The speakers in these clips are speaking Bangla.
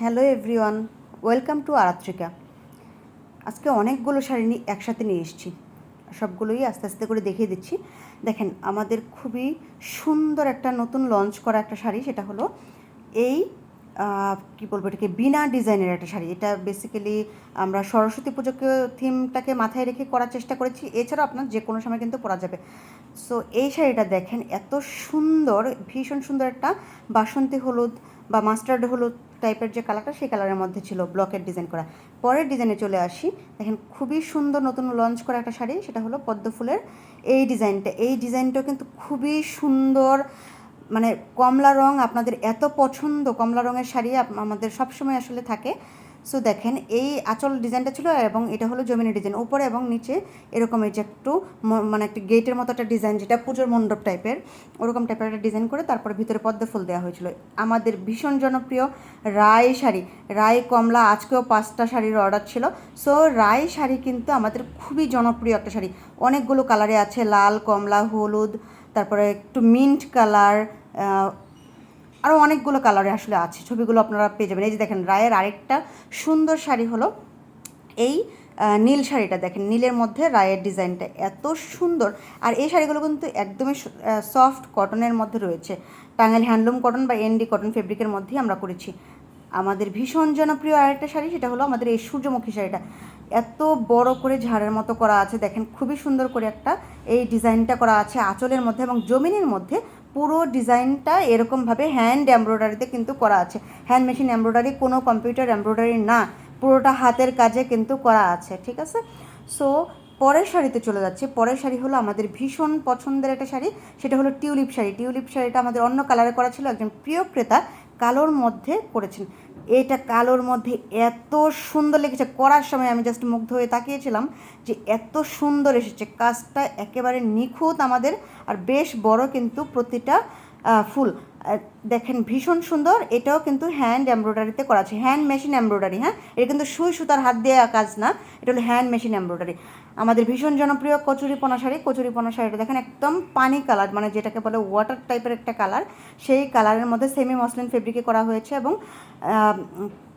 Hello everyone, welcome to Aratrika. আজকে অনেকগুলো শাড়ি নিয়ে একসাথে নিয়ে এসেছি। সবগুলোই আস্তে আস্তে করে দেখিয়ে দিচ্ছি। দেখেন, আমাদের খুবই সুন্দর একটা নতুন লঞ্চ করা একটা শাড়ি, সেটা হলো এই কি বলব এটাকে, বিনা ডিজাইনের একটা শাড়ি। এটা বেসিক্যালি আমরা সরস্বতী পুজোকে থিমটাকে মাথায় রেখে করার চেষ্টা করেছি। এছাড়াও আপনার যে কোনো সময় কিন্তু পরা যাবে। সো এই শাড়িটা দেখেন, এত সুন্দর, ভীষণ সুন্দর একটা বাসন্তী হলুদ বা মাস্টার্ড হলুদ টাইপের যে কালারটা সেই কালারের মধ্যে ছিল ব্লকের ডিজাইন করা। পরের ডিজাইনে চলে আসি। দেখেন, খুবই সুন্দর নতুন লঞ্চ করা একটা শাড়ি, সেটা হলো পদ্ম ফুলের। এই ডিজাইনটা এই ডিজাইনটাও কিন্তু খুবই সুন্দর। মানে কমলা রং, আপনাদের এত পছন্দ কমলা রঙের শাড়ি আমাদের সবসময় আসলে থাকে। সো দেখেন, এই আঁচল ডিজাইনটা ছিল এবং এটা হলো জমিনি ডিজাইন উপরে এবং নিচে এরকম এই যে একটু মানে একটা গেটের মতো একটা ডিজাইন যেটা পুজোর মণ্ডপ টাইপের ওরকম টাইপের একটা ডিজাইন করে তারপরে ভিতরে পদ্ম ফুল দেওয়া হয়েছিল। আমাদের ভীষণ জনপ্রিয় রায় শাড়ি। রায়, কমলা, আজকেও পাঁচটা শাড়ির অর্ডার ছিল। সো রায় শাড়ি কিন্তু আমাদের খুবই জনপ্রিয় একটা শাড়ি। অনেকগুলো কালারে আছে, লাল, কমলা, হলুদ, তারপরে একটু মিন্ট কালার আরও অনেকগুলো কালারে আসলে আছে, ছবিগুলো আপনারা পেয়ে যাবেন। এই যে দেখেন, রায়ের আরেকটা সুন্দর শাড়ি হলো এই নীল শাড়িটা। দেখেন, নীলের মধ্যে রায়ের ডিজাইনটা এত সুন্দর। আর এই শাড়িগুলো কিন্তু একদমই সফট কটনের মধ্যে রয়েছে। টাঙ্গাইল হ্যান্ডলুম কটন বা এনডি কটন ফেব্রিকের মধ্যেই আমরা করেছি। আমাদের ভীষণ জনপ্রিয় আরেকটা শাড়ি, সেটা হলো আমাদের এই সূর্যমুখী শাড়িটা। এত বড় করে ঝাড়ের মতো করা আছে, দেখেন, খুবই সুন্দর করে একটা এই ডিজাইনটা করা আছে আঁচলের মধ্যে এবং জমিনের মধ্যে। পুরো ডিজাইনটা এরকমভাবে হ্যান্ড এমব্রয়ডারিতে কিন্তু করা আছে। হ্যান্ড মেশিন এমব্রয়ডারি কোনো কম্পিউটার এমব্রয়ডারি না, পুরোটা হাতের কাজে কিন্তু করা আছে, ঠিক আছে? সো পরের শাড়িতে চলে যাচ্ছে। পরের শাড়ি হলো আমাদের ভীষণ পছন্দের একটা শাড়ি, সেটা হলো টিউলিপ শাড়ি। টিউলিপ শাড়িটা আমাদের অন্য কালারে করা ছিল, একজন প্রিয় ক্রেতা কালোর মধ্যে করেছেন। এটা কালোর মধ্যে এত সুন্দর লেগেছে। করার সময় আমি জাস্ট মুগ্ধ হয়ে তাকিয়েছিলাম যে এত সুন্দর এসেছে। কাজটা একেবারে নিখুঁত আমাদের, আর বেশ বড় কিন্তু প্রতিটা ফুল। দেখেন ভীষণ সুন্দর। এটাও কিন্তু হ্যান্ড এমব্রয়ডারিতে করা আছে। হ্যান্ড মেশিন এমব্রয়ডারি হ্যাঁ? এটা কিন্তু সুই সুতার হাত দিয়ে কাজ না। এটা হলো হ্যান্ড মেশিন এমব্রয়ডারি আমাদের ভীষণ জনপ্রিয় কচুরি পোনা শাড়ি। কচুরি পোনা শাড়িটা দেখেন একদম পানি কালার মানে যেটাকে বলে ওয়াটার টাইপের একটা কালার সেই কালারের মধ্যে সেমি মসলিন ফেব্রিকে করা হয়েছে এবং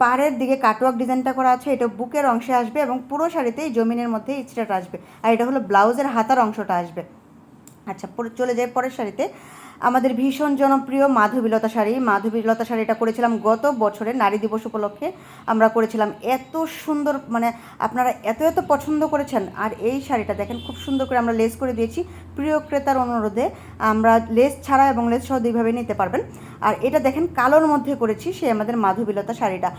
পাড়ের দিকে কাটওয়ার্ক ডিজাইনটা করা আছে। এটা বুকের অংশে আসবে এবং পুরো শাড়িতে জমিনের মধ্যে স্ট্রেট আসবে। আর এটা হলো ব্লাউজের হাতার অংশটা আসবে। আচ্ছা চলে যাই পরের শাড়িতে। আমাদের ভীষণ জনপ্রিয় মাধবীলতা শাড়ি। মাধবীলতা শাড়িটা করেছিলাম গত বছরে নারী দিবস উপলক্ষে। আমরা করেছিলাম এত সুন্দর মানে আপনারা এত এত পছন্দ করেছেন। আর এই শাড়িটা দেখেন, খুব সুন্দর করে আমরা লেস করে দিয়েছি। প্রিয় ক্রেতার অনুরোধে আমরা লেস ছাড়া এবং লেস সহ দুইভাবে নিতে পারবেন। আর এটা দেখেন, কালোর মধ্যে করেছি সে আমাদের মাধবীলতা শাড়িটা।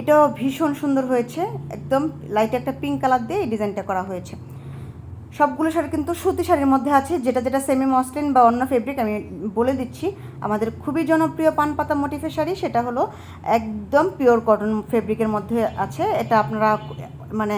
এটাও ভীষণ সুন্দর হয়েছে, একদম লাইট একটা পিঙ্ক কালার দিয়ে এই ডিজাইনটা করা হয়েছে। সবগুলো শাড়ি কিন্তু সুতি শাড়ির মধ্যে আছে, যেটা যেটা সেমি মসলিন বা অন্য ফেব্রিক আমি বলে দিচ্ছি। আমাদের খুবই জনপ্রিয় পান পাতা মোটিফের শাড়ি, সেটা হলো একদম পিওর কটন ফেব্রিকের মধ্যে আছে। এটা আপনারা মানে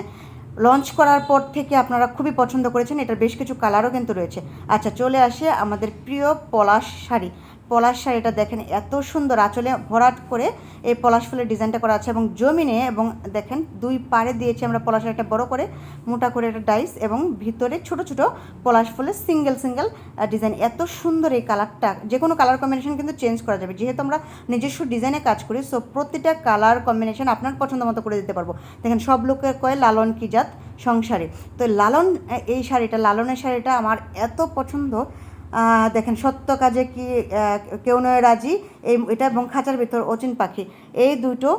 লঞ্চ করার পর থেকে আপনারা খুবই পছন্দ করেছেন, এটার বেশ কিছু কালারও কিন্তু রয়েছে। আচ্ছা চলে আসে আমাদের প্রিয় পলাশ শাড়ি। পলাশ শাড়িটা দেখেন এত সুন্দর আঁচলে ভরাট করে এই পলাশ ফুলের ডিজাইনটা করা আছে এবং জমিনে এবং দেখেন দুই পাড়ে দিয়েছি আমরা পলাশ শাড়িটা বড় করে, মোটা করে একটা ডাইস এবং ভিতরে ছোট ছোট পলাশ ফুলের সিঙ্গেল সিঙ্গেল ডিজাইন। এত সুন্দর এই কালারটা। যে কোনো কালার কম্বিনেশন কিন্তু চেঞ্জ করা যাবে। যেহেতু আমরা নিজস্ব ডিজাইনে কাজ করি, সো প্রতিটা কালার কম্বিনেশন আপনার পছন্দ মতো করে দিতে পারব। দেখেন সব লোকের কয় লালন কি জাত সংসারে। তো লালন এই শাড়িটা, লালনের শাড়িটা আমার এত পছন্দ দেখেন, সত্য কাজে কি কেউ নয় রাজি। এই, এটা এবং খাঁচার ভিতর অচিন পাখি। এই দুটো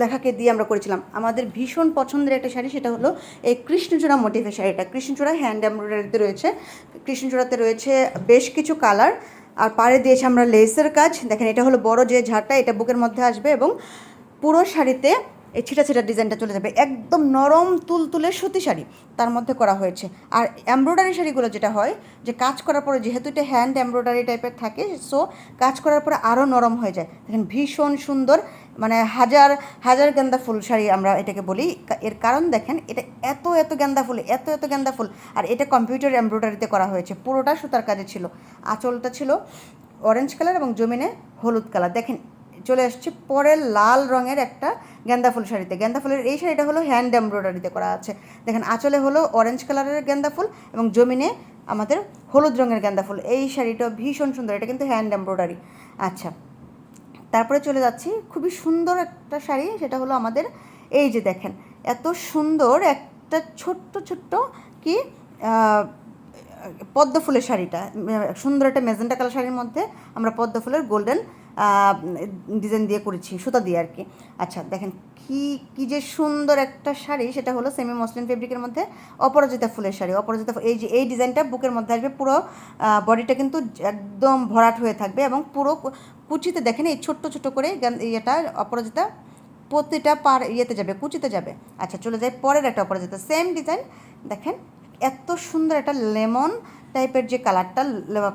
লেখাকে দিয়ে আমরা করেছিলাম। আমাদের ভীষণ পছন্দের একটা শাড়ি সেটা হলো এই কৃষ্ণচূড়া মোটিভের শাড়িটা। কৃষ্ণচূড়া হ্যান্ড এমব্রয়ডারিতে রয়েছে। কৃষ্ণচূড়াতে রয়েছে বেশ কিছু কালার আর পাড়ে দিয়েছি আমরা লেসের কাজ। দেখেন, এটা হলো বড় যে ঝাড়টা, এটা বুকের মধ্যে আসবে এবং পুরো শাড়িতে এই ছিটা ছিটা ডিজাইনটা চলে যাবে। একদম নরম তুলতুলে সুতি শাড়ি তার মধ্যে করা হয়েছে। আর এমব্রয়ডারি শাড়িগুলো যেটা হয়, যে কাজ করার পরে যেহেতু এটা হ্যান্ড এমব্রয়ডারি টাইপের থাকে সো কাজ করার পরে আরও নরম হয়ে যায়। দেখেন ভীষণ সুন্দর মানে হাজার হাজার গেন্দা ফুল শাড়ি আমরা এটাকে বলি। এর কারণ দেখেন, এটা এত এত গেন্দা ফুল, এত এত গেন্দা ফুল, আর এটা কম্পিউটার এমব্রয়ডারিতে করা হয়েছে। পুরোটা সুতার কাজে ছিল। আঁচলটা ছিল অরেঞ্জ কালার এবং জমিনে হলুদ কালার দেখেন চলে আসছে পরের লাল রঙের একটা গেন্দা ফুল শাড়িতে। গেন্দা ফুলের এই শাড়িটা হলো হ্যান্ড এমব্রয়ডারিতে করা আছে। দেখেন, আঁচলে হলো অরেঞ্জ কালারের গেন্দা ফুল এবং জমিনে আমাদের হলুদ রঙের গেন্দা ফুল। এই শাড়িটা ভীষণ সুন্দর, এটা কিন্তু হ্যান্ড এমব্রয়ডারি আচ্ছা তারপরে চলে যাচ্ছি। খুবই সুন্দর একটা শাড়ি, সেটা হলো আমাদের এই যে দেখেন, এত সুন্দর একটা ছোট্ট ছোট্ট কি পদ্ম ফুলের শাড়িটা। সুন্দর একটা মেজেন্টা কালার শাড়ির মধ্যে আমরা পদ্ম ফুলের গোল্ডেন ডিজাইন দিয়ে করেছি, সুতা দিয়ে আর কি। আচ্ছা দেখেন কি কি যে সুন্দর একটা শাড়ি, সেটা হলো সেমি মসলিন ফেব্রিকের মধ্যে অপরাজিতা ফুলের শাড়ি। অপরাজিতা এই যে, এই ডিজাইনটা বুকের মধ্যে আসবে, পুরো বডিটা কিন্তু একদম ভরাট হয়ে থাকবে এবং পুরো কুচিতে দেখেন এই ছোট্ট ছোট্ট করে ইয়েটা, অপরাজিতা প্রতিটা পার ইয়েতে যাবে, কুচিতে যাবে। আচ্ছা চলে যায় পরের একটা অপরাজিতা সেম ডিজাইন দেখেন এত সুন্দর একটা লেমন টাইপের যে কালারটা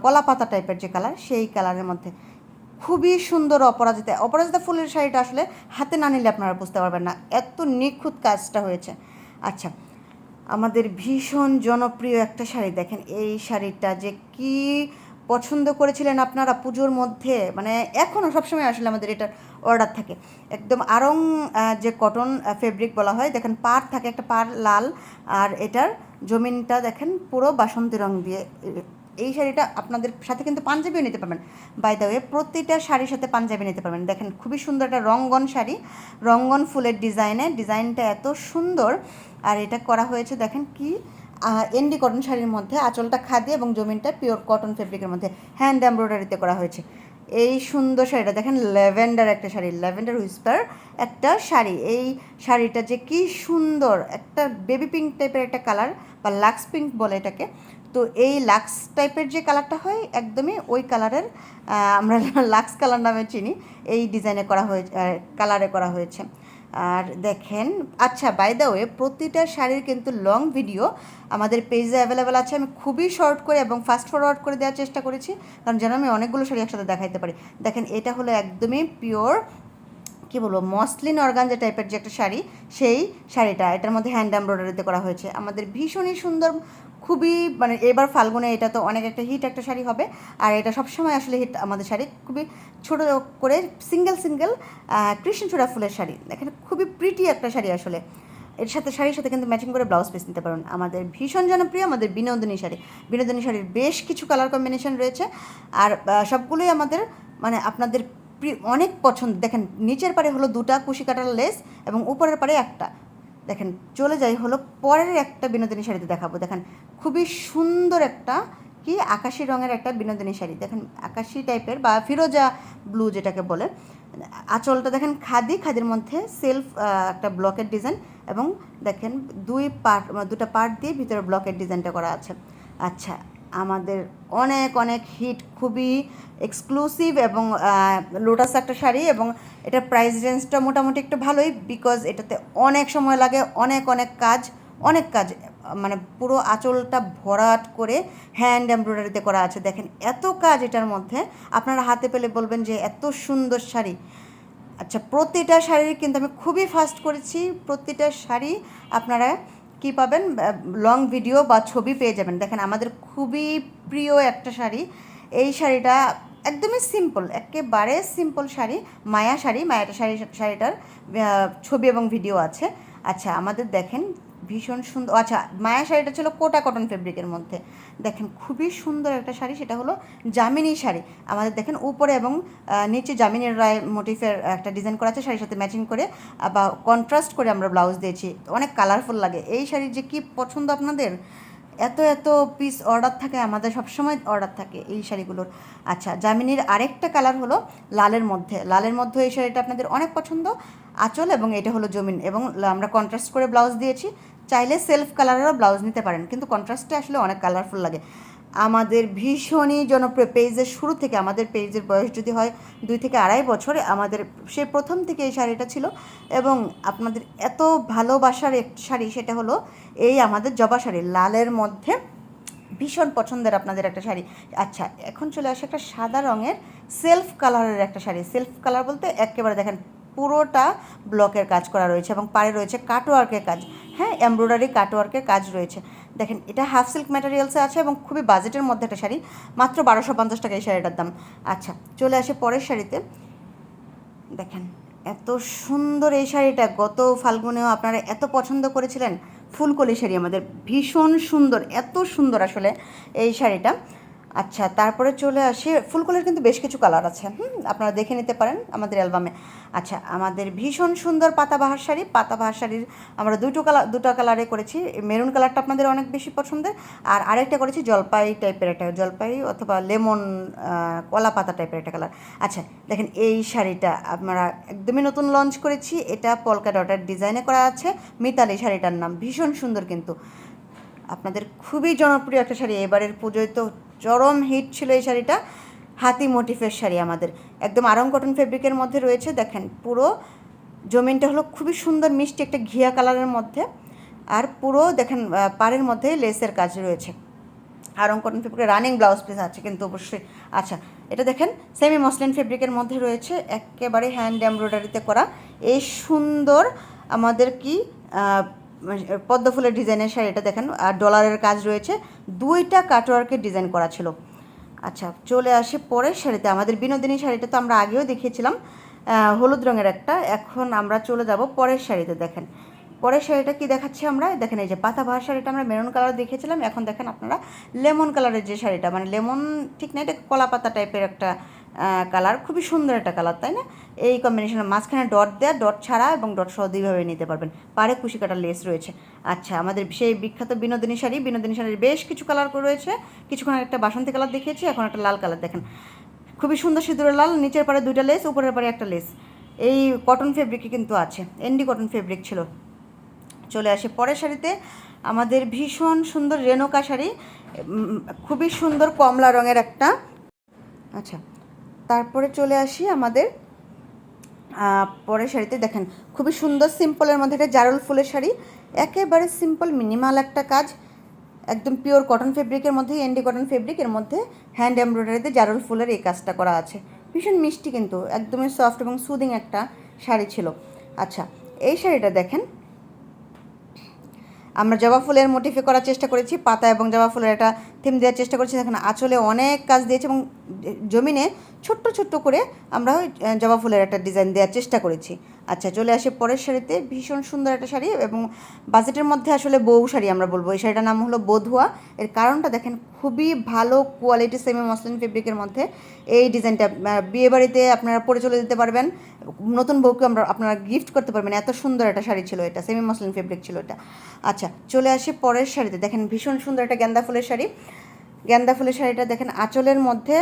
কলা পাতা টাইপের যে কালার সেই কালারের মধ্যে। খুবই সুন্দর অপরাজিতা। অপরাজিতা ফুলের শাড়িটা আসলে হাতে না নিলে আপনারা বুঝতে পারবেন না। এত নিখুঁত কাজটা হয়েছে। আচ্ছা আমাদের ভীষণ জনপ্রিয় একটা শাড়ি দেখেন। এই শাড়িটা যে কি পছন্দ করেছিলেন আপনারা পুজোর মধ্যে? মানে এখনও সবসময় আসলে আমাদের এটার অর্ডার থাকে। একদম আরং যে কটন ফেব্রিক বলা হয়, দেখেন পার থাকে, একটা পার লাল। আর এটার জমিনটা দেখেন পুরো বাসন্তী রং দিয়ে এই শাড়িটা আপনাদের সাথে কিন্তু পাঞ্জাবিও নিতে পারবেন। বাই দ্য ওয়ে প্রতিটা শাড়ির সাথে পাঞ্জাবি নিতে পারবেন। দেখেন, খুবই সুন্দর একটা রঙ্গন শাড়ি। রঙ্গন ফুলের ডিজাইনে, ডিজাইনটা এত সুন্দর। আর এটা করা হয়েছে, দেখেন কি? এন্ডি কটন শাড়ির মধ্যে, আঁচলটা খাদি এবং জমিনটা পিওর কটন ফেব্রিকের মধ্যে। হ্যান্ড এমব্রয়ডারিতে করা হয়েছে। এই সুন্দর শাড়িটা, দেখেন ল্যাভেন্ডার একটা শাড়ি ল্যাভেন্ডার হুইস্পার একটা শাড়ি। এই শাড়িটা যে কি সুন্দর, একটা বেবি পিঙ্ক টাইপের একটা কালার বা লাক্স পিঙ্ক বলে এটাকে। তো এই লাক্স টাইপের যে কালারটা হয়, একদমই ওই কালারের আমরা লাক্স কালার নামে চিনি। এই ডিজাইনে করা হয়েছে কালারে করা হয়েছে। আর দেখেন আচ্ছা বাই দ্য ওয়ে প্রতিটা শাড়ির কিন্তু লং ভিডিও আমাদের পেজে অ্যাভেলেবেল আছে। আমি খুবই শর্ট করে এবং ফাস্ট ফরওয়ার্ড করে দেওয়ার চেষ্টা করেছি, কারণ যেন আমি অনেকগুলো শাড়ি একসাথে দেখাইতে পারি। দেখেন, এটা হলো একদমই পিওর কি বলব, মসলিন অর্গানজা টাইপের যে একটা শাড়ি, সেই শাড়িটা। এটার মধ্যে হ্যান্ড এমব্রয়ডারিতে করা হয়েছে। আমাদের ভীষণই সুন্দর খুবই মানে এবার ফাল্গুনে এটা তো অনেক একটা হিট একটা শাড়ি হবে। আর এটা সবসময় আসলে হিট আমাদের শাড়ি। খুবই ছোট করে সিঙ্গেল সিঙ্গেল কৃষ্ণচূড়া ফুলের শাড়ি। এখানে খুবই প্রিটি একটা শাড়ি আসলে। এর সাথে, শাড়ির সাথে কিন্তু ম্যাচিং করে ব্লাউজ পিস নিতে পারবেন আমাদের ভীষণ জনপ্রিয়, আমাদের বিনোদিনী শাড়ি। বিনোদিনী শাড়ির বেশ কিছু কালার কম্বিনেশন রয়েছে। আর সবগুলোই আমাদের মানে আপনাদের অনেক পছন্দ। দেখেন, নিচের পারে হলো দুটা কুশি কাটার লেস এবং উপরের পারে একটা। দেখেন, চলে যাই হলো পরের একটা বিনোদিনী শাড়িতে দেখাবো। দেখেন খুবই সুন্দর একটা কি আকাশি রঙের একটা বিনোদিনী শাড়ি। দেখেন আকাশি টাইপের বা ফিরোজা ব্লু যেটাকে বলে। আঁচলটা দেখেন খাদি, খাদির মধ্যে সেলফ একটা ব্লকের ডিজাইন এবং দেখেন দুই পার্ট দুটো পার্ট দিয়ে ভিতরে ব্লকের ডিজাইনটা করা আছে। আচ্ছা আমাদের অনেক অনেক হিট খুবই এক্সক্লুসিভ এবং লোটাস একটা শাড়ি এবং এটার প্রাইস রেঞ্জটা মোটামুটি একটু ভালোই বিকজ এটাতে অনেক সময় লাগে, অনেক অনেক কাজ অনেক কাজ মানে পুরো আঁচলটা ভরাট করে হ্যান্ড এমব্রয়ডারিতে করা আছে। দেখেন, এত কাজ এটার মধ্যে। আপনারা হাতে পেলে বলবেন যে এত সুন্দর শাড়ি। আচ্ছা প্রতিটা শাড়ির কিন্তু আমি খুবই ফাস্ট করেছি। প্রতিটা শাড়ি আপনারা কি পাবেন? লং ভিডিও বা ছবি পেয়ে যাবেন। দেখেন, আমাদের খুবই প্রিয় একটা শাড়ি। এই শাড়িটা একদমই সিম্পল একেবারে সিম্পল শাড়ি। মায়া শাড়ি, মায়াটা শাড়ি, শাড়িটার ছবি এবং ভিডিও আছে। আচ্ছা আমাদের দেখেন ভীষণ সুন্দর আচ্ছা মায়া শাড়িটা ছিল কোটা কটন ফেব্রিকের মধ্যে। দেখেন, খুবই সুন্দর একটা শাড়ি, সেটা হলো জামিনী শাড়ি। আমাদের দেখেন উপরে এবং নিচে জামিনীর রায় মোটিফের একটা ডিজাইন করা আছে, শাড়ির সাথে ম্যাচিং করে বা কন্ট্রাস্ট করে আমরা ব্লাউজ দিয়েছি। অনেক কালারফুল লাগে। এই শাড়ির যে কি পছন্দ আপনাদের? এত এত পিস অর্ডার থাকে, আমাদের সবসময় অর্ডার থাকে এই শাড়িগুলোর। আচ্ছা জামিনীর আরেকটা কালার হলো লালের মধ্যে। লালের মধ্যে এই শাড়িটা আপনাদের অনেক পছন্দ, আঁচল এবং এটা হলো জমিন। এবং আমরা কন্ট্রাস্ট করে ব্লাউজ দিয়েছি। চাইলে সেলফ কালারেরও ব্লাউজ নিতে পারেন, কিন্তু কন্ট্রাস্টে আসলে অনেক কালারফুল লাগে। আমাদের ভীষণই জনপ্রিয় পেজের শুরু থেকে, আমাদের পেজের বয়স যদি হয় দুই থেকে আড়াই বছর, আমাদের সে প্রথম থেকে এই শাড়িটা ছিল এবং আপনাদের এত ভালোবাসার এক শাড়ি সেটা হলো এই আমাদের জবা শাড়ি, লালের মধ্যে ভীষণ পছন্দের আপনাদের একটা শাড়ি। আচ্ছা এখন চলে আসে একটা সাদা রঙের সেলফ কালারের একটা শাড়ি। সেলফ কালার বলতে একেবারে দেখেন পুরোটা ব্লকের কাজ করা রয়েছে এবং পাড়ে রয়েছে কাটওয়ার্কের কাজ। হ্যাঁ এমব্রয়ডারি কাটওয়ার্কের কাজ রয়েছে। দেখেন, এটা হাফ সিল্ক ম্যাটেরিয়ালসে আছে এবং খুবই বাজেটের মধ্যে একটা শাড়ি। মাত্র বারোশো পঞ্চাশ টাকা এই শাড়িটার দাম। আচ্ছা চলে আসে পরের শাড়িতে। দেখেন, এত সুন্দর এই শাড়িটা। গত ফাল্গুনেও আপনারা এত পছন্দ করেছিলেন। ফুলকলি শাড়ি আমাদের। ভীষণ সুন্দর, এত সুন্দর আসলে এই শাড়িটা। আচ্ছা তারপরে চলে আসি। ফুলকলের কিন্তু বেশ কিছু কালার আছে। হুম, আপনারা দেখে নিতে পারেন আমাদের অ্যালবামে। আচ্ছা আমাদের ভীষণ সুন্দর পাতাবাহার শাড়ি পাতাবাহার শাড়ির আমরা দুটো কালার দুটো কালারে করেছি। মেরুন কালারটা আপনাদের অনেক বেশি পছন্দের। আর আরেকটা করেছি জলপাই টাইপের একটা, জলপাই অথবা লেমন কলা পাতা টাইপের একটা কালার আচ্ছা দেখেন এই শাড়িটা আমরা একদমই নতুন লঞ্চ করেছি। এটা পলকা ডটার ডিজাইনে করা আছে। মিতালি শাড়িটার নাম। ভীষণ সুন্দর কিন্তু। আপনাদের খুবই জনপ্রিয় একটা শাড়ি। এবারের পুজোয় তো চরম হিট ছিল এই শাড়িটা। হাতি মোটিফের শাড়ি আমাদের। একদম আরং কটন ফেব্রিকের মধ্যে রয়েছে। দেখেন, পুরো জমিনটা হলো খুবই সুন্দর মিষ্টি একটা ঘিয়া কালারের মধ্যে। আর পুরো দেখেন পাড়ের মধ্যে লেসের কাজ রয়েছে। আরং কটন ফেব্রিকের রানিং ব্লাউজ পিস আছে কিন্তু অবশ্যই। আচ্ছা এটা দেখেন সেমি মসলিন ফেব্রিকের মধ্যে রয়েছে। একেবারে হ্যান্ড এমব্রয়ডারিতে করা। এই সুন্দর আমাদের কি পদ্ম ফুলের ডিজাইনের শাড়িটা দেখেন, আর ডলারের কাজ রয়েছে। দুইটা কাটওয়ার্কের ডিজাইন করা ছিল। আচ্ছা চলে আসি পরের শাড়িতে। আমাদের বিনোদিনী শাড়িটা তো আমরা আগেও দেখিয়েছিলাম। হলুদ রঙের একটা। এখন আমরা চলে যাব পরের শাড়িতে, দেখেন। পরের শাড়িটা কি দেখাচ্ছি আমরা? দেখেন, এই যে পাতা বাহার শাড়িটা আমরা মেরুন কালার দেখিয়েছিলাম। এখন দেখেন আপনারা লেমন কালারের যে শাড়িটা মানে লেমন ঠিক না, এটা কলা পাতা টাইপের একটা কালার খুবই সুন্দর একটা কালার তাই না? এই কম্বিনেশনের মাঝখানে ডট দেওয়া ডট ছাড়া এবং ডট সহ দুইভাবে নিতে পারবেন। পারে কুশি কাটা লেস রয়েছে। আচ্ছা আমাদের সেই বিখ্যাত বিনোদিনী শাড়ি, বিনোদিনী শাড়ির বেশ কিছু কালার রয়েছে। কিছুক্ষণ একটা বাসন্তী কালার দেখিয়েছি, এখন একটা লাল কালার দেখেন। খুবই সুন্দর সিঁদুরের লাল, নিচের পারে দুইটা লেস উপরের পারে একটা লেস এই কটন ফেব্রিকই কিন্তু আছে এন্ডি কটন ফেব্রিক ছিল। চলে আসে পরের শাড়িতে। আমাদের ভীষণ সুন্দর রেনোকা শাড়ি খুবই সুন্দর কমলা রঙের একটা। আচ্ছা তারপরে চলে আসি আমাদের পরের শাড়িতে দেখেন, খুবই সুন্দর সিম্পলের মধ্যে একটা জারুল ফুলের শাড়ি, একেবারে সিম্পল, মিনিমাল একটা কাজ, একদম পিওর কটন ফেব্রিকের মধ্যে, এন্ডি কটন ফেব্রিকের মধ্যে হ্যান্ড এমব্রয়ডারিতে জারুল ফুলের এই কাজটা করা আছে। ভীষণ মিষ্টি কিন্তু, একদমই সফট এবং সুদিং একটা শাড়ি ছিল। আচ্ছা এই শাড়িটা দেখেন, আমরা জবা ফুলের মোটিফে করার চেষ্টা করেছি, পাতা এবং জবা ফুলের একটা থিম দেওয়ার চেষ্টা করেছি। দেখেন, আঁচলে অনেক কাজ দিয়েছে এবং জমিনে ছোট্ট ছোট্ট করে আমরা ওই জবা ফুলের একটা ডিজাইন দেওয়ার চেষ্টা করেছি। আচ্ছা চলে আসে পরের শাড়িতে। ভীষণ সুন্দর একটা শাড়ি এবং বাজেটের মধ্যে আসলে বউ শাড়ি আমরা বলব। এই শাড়িটার নাম হলো বধুয়া। এর কারণটা দেখেন, খুবই ভালো কোয়ালিটি সেমি মসলিন ফেব্রিকের মধ্যে এই ডিজাইনটা বিয়ে বাড়িতে আপনারা পরে চলে যেতে পারবেন। নতুন বউকে আমরা, আপনারা গিফট করতে পারবেন। এত সুন্দর একটা শাড়ি ছিল এটা সেমি মসলিন ফেব্রিক ছিল এটা। আচ্ছা চলে আসে পরের শাড়িতে। দেখেন, ভীষণ সুন্দর একটা গেন্দা ফুলের শাড়ি। গেন্দা ফুলের শাড়িটা দেখেন আঁচলের মধ্যে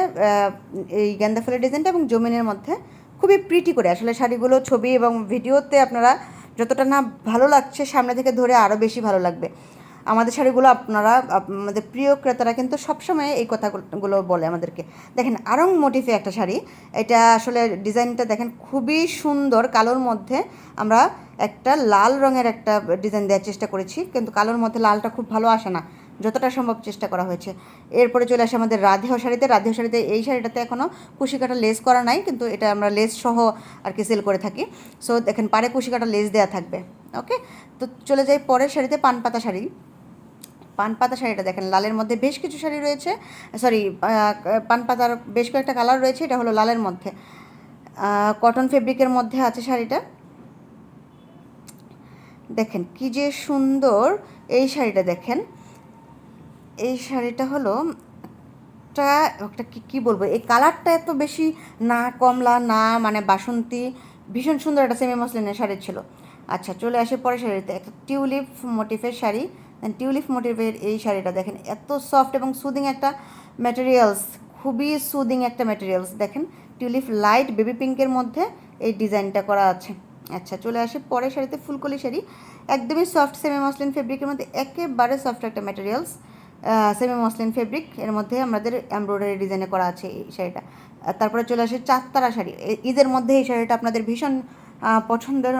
এই গেন্দা ফুলের ডিজাইনটা এবং জমিনের মধ্যে। খুবই প্রিটি করে। আসলে শাড়িগুলো, ছবি এবং ভিডিওতে আপনারা যতটা না ভালো লাগছে, সামনে থেকে ধরে আরও বেশি ভালো লাগবে। আমাদের শাড়িগুলো আপনারা, আমাদের প্রিয় ক্রেতারা কিন্তু সবসময় এই কথাগুলো বলে আমাদেরকে। দেখেন, আরং মোটিফে একটা শাড়ি। এটা আসলে ডিজাইনটা দেখেন খুবই সুন্দর। কালোর মধ্যে আমরা একটা লাল রঙের একটা ডিজাইন দেওয়ার চেষ্টা করেছি, কিন্তু কালোর মধ্যে লালটা খুব ভালো আসে না। যতটা সম্ভব চেষ্টা করা হয়েছে। এরপরে চলে আসে আমাদের রাধেয় শাড়িতে। রাধেয় শাড়িতে এই শাড়িটাতে এখনও কুশি কাটা লেস করা নাই, কিন্তু এটা আমরা লেস সহ আর কি সেল করে থাকি। সো দেখেন পারে কুশি কাটা লেস দেওয়া থাকবে। ওকে তো চলে যাই পরের শাড়িতে পান পাতা শাড়ি। পান পাতা শাড়িটা দেখেন, লালের মধ্যে বেশ কিছু শাড়ি রয়েছে। সরি পান পাতার বেশ কয়েকটা কালার রয়েছে, এটা হলো লালের মধ্যে। কটন ফেব্রিকের মধ্যে আছে শাড়িটা। দেখেন, কি যে সুন্দর এই শাড়িটা দেখেন। এই শাড়িটা হলো একটা কি, কী বলব? এই কালারটা এত বেশি না, কমলা না মানে বাসন্তী, ভীষণ সুন্দর একটা সেমি মসলিনের শাড়ি ছিল। আচ্ছা চলে আসে পরে শাড়িতে। একটা টিউলিপ মোটিফের শাড়ি। টিউলিপ মোটিফের এই শাড়িটা দেখেন, এত সফট এবং সুদিং একটা ম্যাটেরিয়ালস খুবই সুদিং একটা ম্যাটেরিয়ালস দেখেন টিউলিপ লাইট বেবি পিঙ্কের মধ্যে এই ডিজাইনটা করা আছে। আচ্ছা চলে আসে পরের শাড়িতে, ফুলকলি শাড়ি। একদমই সফট সেমি মসলিন ফেব্রিকের মধ্যে একেবারে সফট একটা ম্যাটেরিয়ালস সেমি মসলিন ফেব্রিক এর মধ্যে আমাদের এমব্রয়ডারি ডিজাইনে করা আছে এই শাড়িটা। তারপরে চলে আসে চাঁদতারা শাড়ি। ঈদের মধ্যে এই শাড়িটা আপনাদের ভীষণ পছন্দের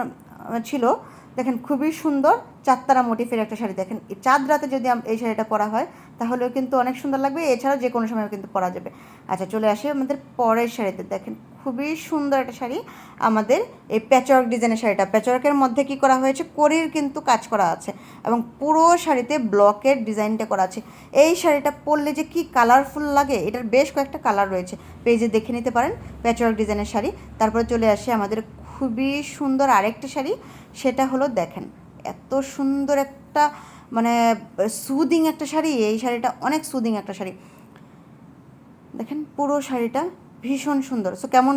ছিল। দেখেন খুবই সুন্দর চাঁদতারা মোটিফের একটা শাড়ি। দেখেন চাঁদ রাতে যদি এই শাড়িটা পরা হয় তাহলেও কিন্তু অনেক সুন্দর লাগবে। এছাড়াও যে কোনো সময় কিন্তু পরা যাবে। আচ্ছা চলে আসি আমাদের পরের শাড়িতে। দেখেন, খুবই সুন্দর একটা শাড়ি আমাদের এই প্যাচওয়ার্ক ডিজাইনের শাড়িটা। প্যাচওয়ার্কের মধ্যে কি করা হয়েছে? করির কিন্তু কাজ করা আছে এবং পুরো শাড়িতে ব্লকের ডিজাইনটা করা আছে। এই শাড়িটা পরলে যে কি কালারফুল লাগে, এটার বেশ কয়েকটা কালার রয়েছে। পেজে দেখে নিতে পারেন প্যাচওয়ার্ক ডিজাইনের শাড়ি। তারপরে চলে আসে আমাদের খুবই সুন্দর আরেকটা শাড়ি। সেটা হলো, দেখেন, এত সুন্দর একটা মানে সুদিং একটা শাড়ি, এই শাড়িটা অনেক সুদিং একটা শাড়ি। দেখেন পুরো শাড়িটা ভীষণ সুন্দর। সো কেমন